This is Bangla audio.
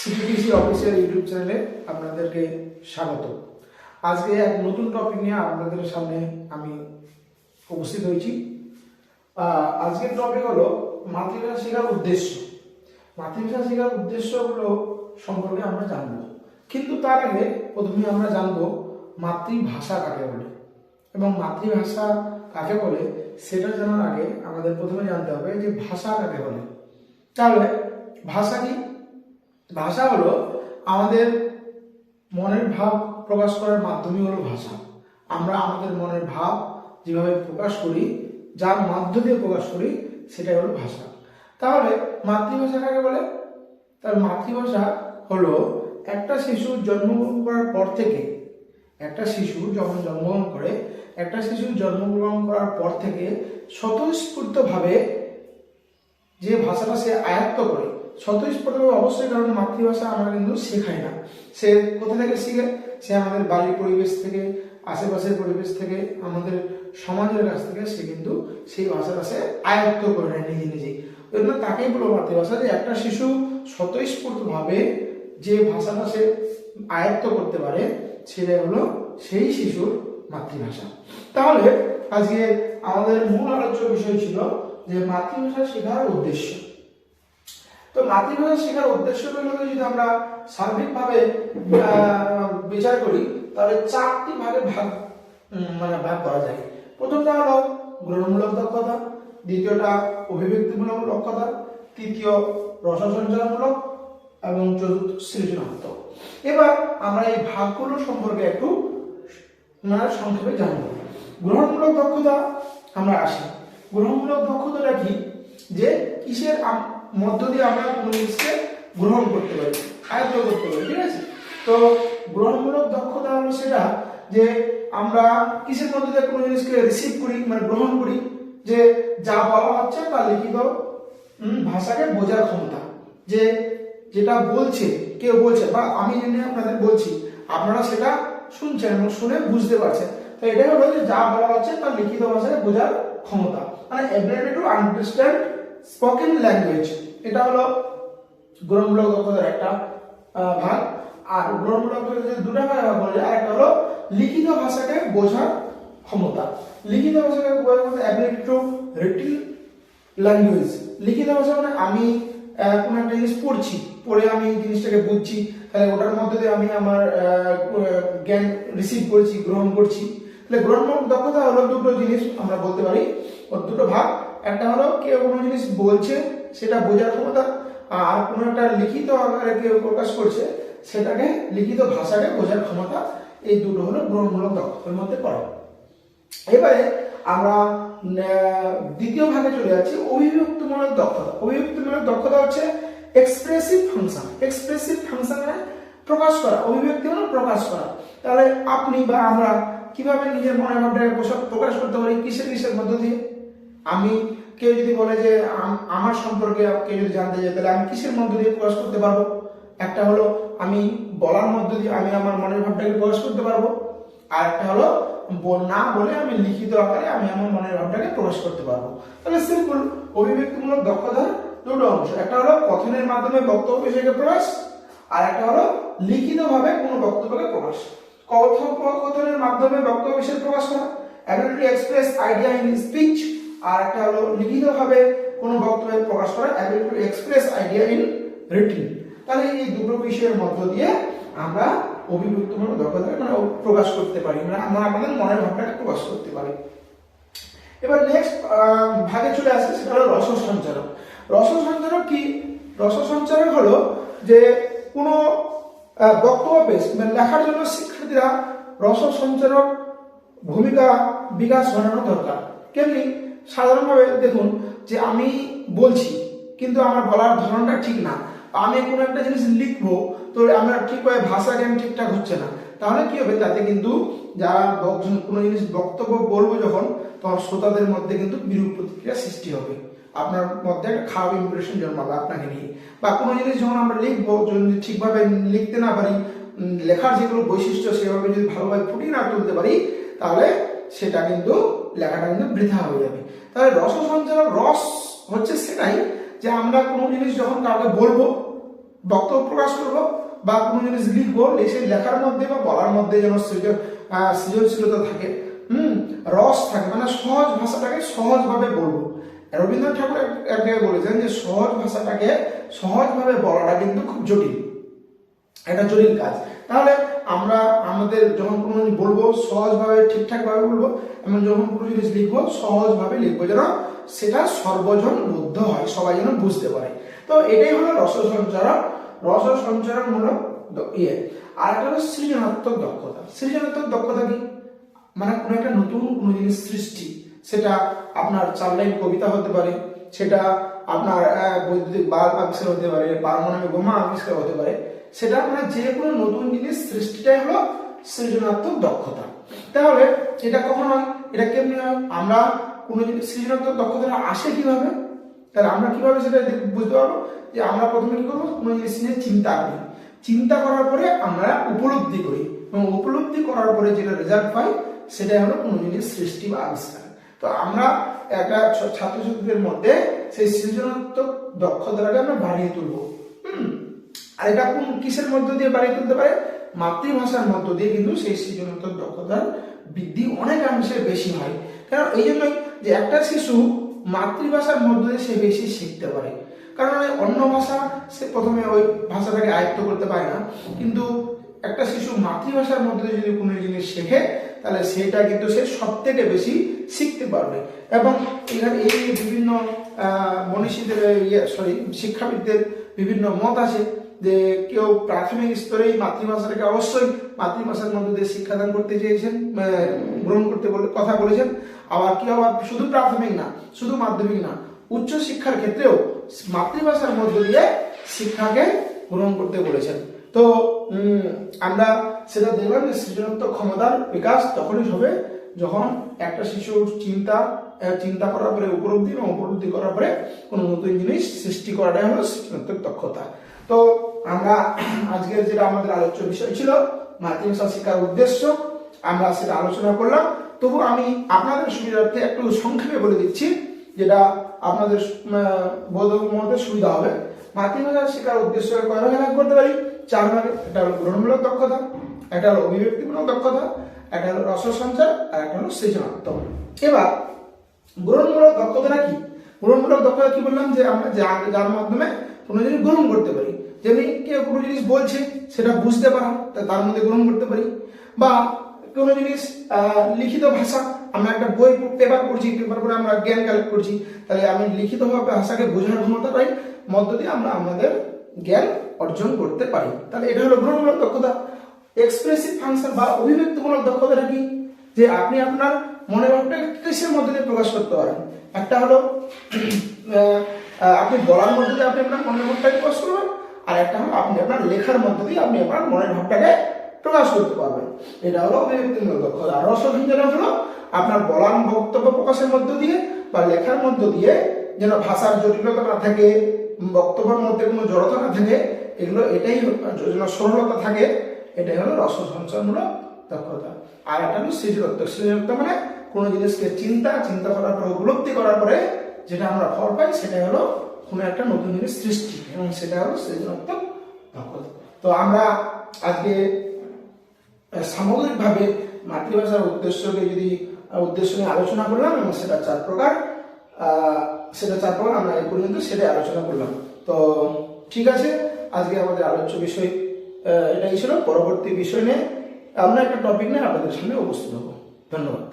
সিটিটিসি অফিসিয়াল ইউটিউব চ্যানেলে আপনাদেরকে স্বাগত। আজকে এক নতুন টপিক নিয়ে আপনাদের সামনে আমি উপস্থিত হয়েছি। আজকের টপিক হলো মাতৃভাষা শেখার উদ্দেশ্য। মাতৃভাষা শেখার উদ্দেশ্যগুলো সম্পর্কে আমরা জানব। কিন্তু তার আগে প্রথমে আমরা জানব মাতৃভাষা কাকে বলে। এবং মাতৃভাষা কাকে বলে সেটা জানার আগে আমাদের প্রথমে জানতে হবে যে ভাষা কাকে বলে। তাহলে ভাষা কি? ভাষা হলো আমাদের মনের ভাব প্রকাশ করার মাধ্যমই হলো ভাষা। আমরা আমাদের মনের ভাব যেভাবে প্রকাশ করি, যার মাধ্যমে প্রকাশ করি, সেটাই হলো ভাষা। তাহলে মাতৃভাষা কাকে বলে? তার মাতৃভাষা হলো একটা শিশু জন্মগ্রহণ করার পর থেকে, একটা শিশু যখন জন্মগ্রহণ করে, একটা শিশু জন্মগ্রহণ করার পর থেকে স্বতঃস্ফূর্তভাবে যে ভাষাটা সে আয়ত্ত করে স্বতঃস্ফূর্তভাবে অবশ্যই কারণ মাতৃভাষা আমরা কিন্তু শেখাই না। সে কোথা থেকে শিখে? সে আমাদের বাড়ির পরিবেশ থেকে, আশেপাশের পরিবেশ থেকে, আমাদের সমাজের কাছ থেকে সে কিন্তু সেই ভাষাটা সে আয়ত্ত করে নেয় নিজে নিজেই। ওই জন্য তাকেই বলব মাতৃভাষা যে একটা শিশু স্বতঃস্ফূর্তভাবে যে ভাষাটা সে আয়ত্ত করতে পারে, সেটাই হলো সেই শিশুর মাতৃভাষা। তাহলে আজকে আমাদের মূল আলোচ্য বিষয় ছিল যে মাতৃভাষা শেখার উদ্দেশ্য। তো মাতৃভাষা শেখার উদ্দেশ্যগুলোকে যদি আমরা সার্বিকভাবে বিচার করি, তাহলে চারটি ভাগে ভাগ মানে ভাগ করা যায়। প্রথমটা হলো গ্রহণমূলক দক্ষতা, দ্বিতীয়টা অভিব্যক্তিমূলক দক্ষতা, তৃতীয় রসসঞ্চারমূলক এবং চতুর্থ সৃজনাত্মক এবার আমরা এই ভাগগুলো সম্পর্কে একটু সংক্ষেপে জানব। গ্রহণমূলক দক্ষতা, আমরা আসি। গ্রহণমূলক দক্ষতাটা কি? যে কিসের মধ্য দিয়ে আমরা কোনো জিনিসকে গ্রহণ করতে পারি আয়ত্ত করতে পারি, ঠিক আছে? তো গ্রহণমূলক দক্ষতা হলো সেটা যে আমরা কিসের মধ্য দিয়ে কোনো জিনিসকে রিসিভ করি মানে গ্রহণ করি? যে যা বলা হচ্ছে তা লিখিত ভাষাকে বোঝার ক্ষমতা। যে যেটা বলছে, কেউ বলছে, বা আমি জেনে আপনাদের বলছি, আপনারা সেটা শুনছেন এবং শুনে বুঝতে পারছেন। তো এটাই হলো যে যা বলা হচ্ছে তার লিখিত ভাষায় বোঝার ক্ষমতা। মানে ability to understand spoken language এটা হলো গ্রহণমূলক দক্ষতার একটা ভাগ। আর গ্রহণমূলক দুটা ভাগ বলা যায় একটা হলো লিখিত ভাষাকে বোঝার ক্ষমতা। লিখিত ভাষাকে বোঝার ক্ষমতা অ্যাবিলিটি টু রিটিন ল্যাঙ্গুয়েজ লিখিত ভাষা মানে আমি কোনো একটা জিনিস পড়ছি, পড়ে আমি জিনিসটাকে বুঝছি, তাহলে ওটার মধ্যে দিয়ে আমি আমার জ্ঞান রিসিভ করছি, গ্রহণ করছি। তাহলে গ্রহণমূলক দক্ষতা হলো দুটো জিনিস আমরা বলতে পারি দুটো ভাগ। একটা হলো কেউ কোনো জিনিস বলছে, সেটা বোঝার ক্ষমতা, আর কোনো একটা লিখিত আকারে কেউ প্রকাশ করছে, সেটাকে লিখিত ভাষাকে বোঝার ক্ষমতা, এই দুটো হলো গ্রহণমূলক দক্ষতার মধ্যে পড়ে। এবারে আমরা দ্বিতীয় ভাগে চলে যাচ্ছি, অভিব্যক্তিমূলক দক্ষতা। অভিব্যক্তিমূলক দক্ষতা হচ্ছে এক্সপ্রেসিভ ফাংশন এক্সপ্রেসিভ ফাংশন মানে প্রকাশ করা, অভিব্যক্তি মানে প্রকাশ করা। তাহলে আপনি বা আমরা কীভাবে নিজের মনের ভাবটাকে প্রকাশ করতে পারি, কিসের কিসের মধ্য দিয়ে? আমি কেউ যদি বলে যে আমার সম্পর্কে কেউ যদি জানতে চায়, তাহলে আমি কিসের মধ্য দিয়ে প্রকাশ করতে পারব? একটা হলো, আমি বলার মধ্য দিয়ে আমি আমার মনের ভাবটাকে প্রকাশ করতে পারব। আর একটা হলো না বলে আমি লিখিত আকারে আমি আমার মনের ভাবটাকে প্রকাশ করতে পারব। তাহলে সিম্পল অভিব্যক্তিমূলক দক্ষতার দুটো অংশ। একটা হলো, কথনের মাধ্যমে বক্তব্য বিষয়কে প্রকাশ, আর একটা হলো, লিখিতভাবে কোনো বক্তব্যকে প্রকাশ। কথোপকথনের মাধ্যমে বক্তব্য বিষয় প্রকাশ করা। Ability express idea in speech আর একটা হলো লিখিতভাবে কোনো বক্তব্য প্রকাশ করা ability express idea in written তাহলে এই দুটো বিষয়ের মধ্য দিয়ে আমরা অভিব্যক্তিমূলক দক্ষতাকে মানে প্রকাশ করতে পারি মানে আমরা আমাদের মনের ভাবটাকে প্রকাশ করতে পারি। এবার নেক্সট ভাগে চলে আসে, সেটা হলো রস সঞ্চারক রস সঞ্চারক কি? রস সঞ্চারক হলো যে কোনো বক্তব্য পেশ মানে লেখার জন্য শিক্ষার্থীরা রস সঞ্চারক ভূমিকা, বিকাশ ঘটানো দরকার। কেমনি সাধারণভাবে দেখুন যে আমি বলছি, কিন্তু আমার বলার ধরনটা ঠিক না। আমি কোনো একটা জিনিস লিখব, তো আমার ঠিকভাবে ভাষা জ্ঞান ঠিকঠাক হচ্ছে না। তাহলে কি হবে? তাতে কিন্তু যারা কোনো জিনিস বক্তব্য বলব যখন, তখন শ্রোতাদের মধ্যে কিন্তু বিরূপ প্রতিক্রিয়া সৃষ্টি হবে। আপনার মধ্যে একটা খারাপ ইমপ্রেশন জন্মাবে আপনাকে নিয়ে। বা কোনো জিনিস যখন আমরা লিখব, যদি ঠিকভাবে লিখতে না পারি লেখার যেগুলো বৈশিষ্ট্য সেভাবে যদি ভালোভাবে ফুটিয়ে না তুলতে পারি, তাহলে সেটা কিন্তু লেখাটা কিন্তু বৃথা হয়ে যাবে। তাহলে রস সঞ্চালক রস হচ্ছে সেটাই যে আমরা কোনো জিনিস যখন কাউকে বলব, বক্তব্য প্রকাশ করব বা কোনো জিনিস লিখব সেই লেখার মধ্যে বা বলার মধ্যে যেন সৃজন সৃজনশীলতা থাকে, হুম, রস থাকে মানে সহজ ভাষাটাকে সহজভাবে বলব। রবীন্দ্রনাথ ঠাকুর এক- এক জায়গায় বলেছেন যে সহজ ভাষাটাকে সহজভাবে বলাটা কিন্তু খুব জটিল। এটা জটিল কাজ। তাহলে আমরা আমাদের যখন কোনো জিনিস বলব, সহজভাবে, ঠিকঠাকভাবে বলব এবং যখন কোনো জিনিস লিখব, সহজভাবে লিখব যেন সেটা সর্বজন বুদ্ধ হয়, সবাই যেন বুঝতে পারে। তো এটাই হলো রস সঞ্চারণ রস সঞ্চারণমূলক ইয়ে। আর একটা হলো সৃজনাত্মক দক্ষতা। সৃজনাত্মক দক্ষতা কি? মানে কোনো একটা নতুন কোনো জিনিস সৃষ্টি। সেটা আপনার চার লাইন কবিতা হতে পারে, সেটা আপনার বৈদ্যুতিক বাল্ব আবিষ্কার হতে পারে, পারমাণবিক বোমা আবিষ্কার হতে পারে। সেটা মানে যে কোনো নতুন জিনিস সৃষ্টিটাই হলো সৃজনাত্মক দক্ষতা। তাহলে এটা কখন হয়? এটা কেমনি হয়? আমরা কোনো জিনিস সৃজনাত্মক দক্ষতাটা আসে কীভাবে? তাহলে আমরা কীভাবে সেটা বুঝতে পারব? যে আমরা প্রথমে কি করব? কোনো জিনিস নিয়ে চিন্তা করি। চিন্তা করার পরে আমরা উপলব্ধি করি। এবং উপলব্ধি করার পরে যেটা রেজাল্ট পাই, সেটাই হলো কোনো জিনিস সৃষ্টি বা আবিষ্কার। তো আমরা একটা ছাত্রছাত্রীদের মধ্যে সেই সৃজনাত্মক দক্ষতাটাকে আমরা বাড়িয়ে তুলবো। আর এটা কোন কিসের মধ্য দিয়ে বাড়িয়ে তুলতে পারে? মাতৃভাষার মধ্য দিয়ে কিন্তু সেই সৃজনাত্মক দক্ষতার বৃদ্ধি অনেকাংশে বেশি হয়। কারণ এই জন্যই যে একটা শিশু মাতৃভাষার মধ্য দিয়ে সে বেশি শিখতে পারে। কারণ অন্য ভাষা সে প্রথমে ওই ভাষাটাকে আয়ত্ত করতে পারে না। কিন্তু একটা শিশু মাতৃভাষার মধ্যে যদি কোনো জিনিস শেখে, তাহলে সেটা কিন্তু সে সব থেকে বেশি শিখতে পারবে। এবং এখানে এই বিভিন্ন মনীষীদের ইয়ে সরি শিক্ষাবিদদের বিভিন্ন মত আছে। যে কেউ প্রাথমিক স্তরেই মাতৃভাষাটাকে অবশ্যই মাতৃভাষার মধ্যে দিয়ে শিক্ষাদান করতে চেয়েছেন গ্রহণ করতে বলে, কথা বলেছেন। আবার কেউ আবার শুধু প্রাথমিক না, শুধু মাধ্যমিক না, উচ্চ শিক্ষার ক্ষেত্রেও মাতৃভাষার মধ্য দিয়ে শিক্ষাকে গ্রহণ করতে বলেছেন। তো আমরা সেটা দেখলাম যে সৃজনাত্মক ক্ষমতার বিকাশ তখনই হবে যখন একটা শিশুর চিন্তা চিন্তা করার পরে উপলব্ধি এবং উপলব্ধি করার পরে কোনো নতুন জিনিস সৃষ্টি করাটাই হলো সৃজনাত্মক দক্ষতা। তো আমরা আজকের যেটা আমাদের আলোচ্য বিষয় ছিল মাতৃভাষা শিক্ষার উদ্দেশ্য আমরা সেটা আলোচনা করলাম। তবু আমি আপনাদের সুবিধার্থে একটু সংক্ষেপে বলে দিচ্ছি যেটা আপনাদের আহ, বোধ মধ্যে সুবিধা হবে। মাতৃভাষা শেখার উদ্দেশ্য কয় ভাগে ভাগ করতে পারি। চার ভাগে একটা হলো গ্রহণমূলক দক্ষতা একটা হলো অভিব্যক্তিমূলক দক্ষতা একটা হলো রস সঞ্চার আর একটা হলো সৃজনাত্মক। এবার গ্রহণমূলক দক্ষতাটা কি? গ্রহণমূলক দক্ষতা কি বললাম যে আমরা যার মাধ্যমে কোনো জিনিস গ্রহণ করতে পারি। যেমনি কেউ কোনো জিনিস বলছে, সেটা বুঝতে পারা, তা তার মধ্যে গ্রহণ করতে পারি। বা কোনো জিনিস লিখিত ভাষা, আমরা একটা বই পেপার পড়ছি পেপার পড়ে আমরা জ্ঞান কালেক্ট করছি, তাহলে আমি লিখিতভাবে ভাষাকে বোঝার ক্ষমতা পাই মধ্য দিয়ে আমরা আমাদের জ্ঞান অর্জন করতে পারি। তাহলে এটা হলো গ্রহণমূলক দক্ষতা। এক্সপ্রেসিভ ফাংশন বা অভিব্যক্তিমূলক দক্ষতাটা কি? যে আপনি আপনার মনে ভাবটাকে কিসের মধ্যে দিয়ে প্রকাশ করতে পারেন? একটা হলো আপনি বলার মধ্যে দিয়ে আপনি আপনার মনের ভাবটাকে প্রকাশ করবেন, আর একটা হলো আপনি আপনার লেখার মধ্যে দিয়ে আপনি আপনার মনের ভাবটাকে প্রকাশ করতে পারবেন। এটা হলো অভিব্যক্তিমূলক দক্ষতা আর রসভিঞ্জন হলো আপনার বলার বক্তব্য প্রকাশের মধ্য দিয়ে বা লেখার মধ্য দিয়ে যেন ভাষার জটিলতা না থাকে, বক্তব্যের মধ্যে কোনো জড়তা না থাকে, এগুলো এটাই যেন সরলতা থাকে, এটাই হলো রস সঞ্চারমূলক দক্ষতা। আর একটা হলো সৃজনত্ব। সৃজনত্ব মানে কোনো জিনিসকে চিন্তা চিন্তা করার পরে, উপলব্ধি করার পরে যেটা আমরা ফল পাই সেটা হলো কোনো একটা নতুন জিনিস সৃষ্টি, এবং সেটা হলো সৃজনাত্মক দক্ষতা তো আমরা আজকে সামগ্রিকভাবে মাতৃভাষার উদ্দেশ্যকে যদি উদ্দেশ্য নিয়ে আলোচনা করলাম, এবং সেটা চার প্রকার সেটা চার প্রকার, আমরা এই পর্যন্ত সেটাই আলোচনা করলাম। তো ঠিক আছে, আজকে আমাদের আলোচ্য বিষয় এটাই ছিল। পরবর্তী বিষয় নিয়ে আমরা একটা টপিক নিয়ে আপনাদের সামনে উপস্থিত হব। ধন্যবাদ।